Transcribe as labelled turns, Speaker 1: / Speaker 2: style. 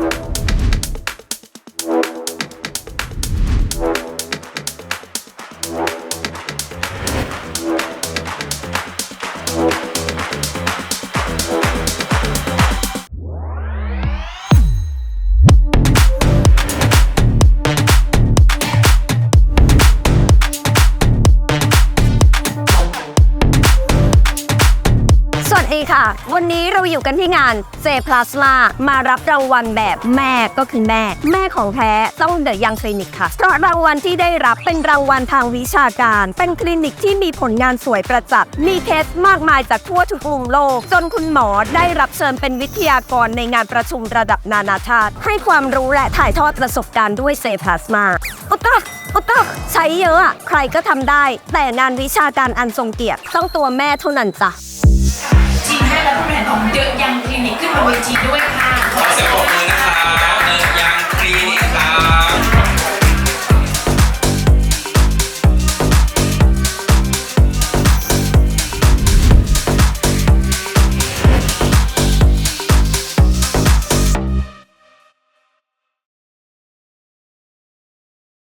Speaker 1: ส ดีค่ะ วันนี้เราอยู่กันที่งานเ p l a s m a มารับรางวัลแบบแม่ก็คือแม่ แม่ของแท้ต้องเดอะยังคลินิกค่ะ เพราะรางวัลที่ได้รับเป็นรางวัลทางวิชาการ เป็นคลินิกที่มีผลงานสวยประจักษ์มีเคสมากมายจากทั่วทุกมุมโลก จนคุณหมอได้รับเชิญเป็นวิทยากรในงานประชุมระดับนานาชาติ ให้ความรู้และถ่ายทอดประสบการณ์ด้วยเซ p l a s m a อุตตะอุตตะใช้เยอะอะใครก็ทำได้ แต่งานวิชาการอันทรงเกียรติต้องตัวแม่เท่านั้นจ้ะ
Speaker 2: แพทย์และผู้บริหารของเดอะยังคลินิกขึ้นบนเวทีด้วยค่ะ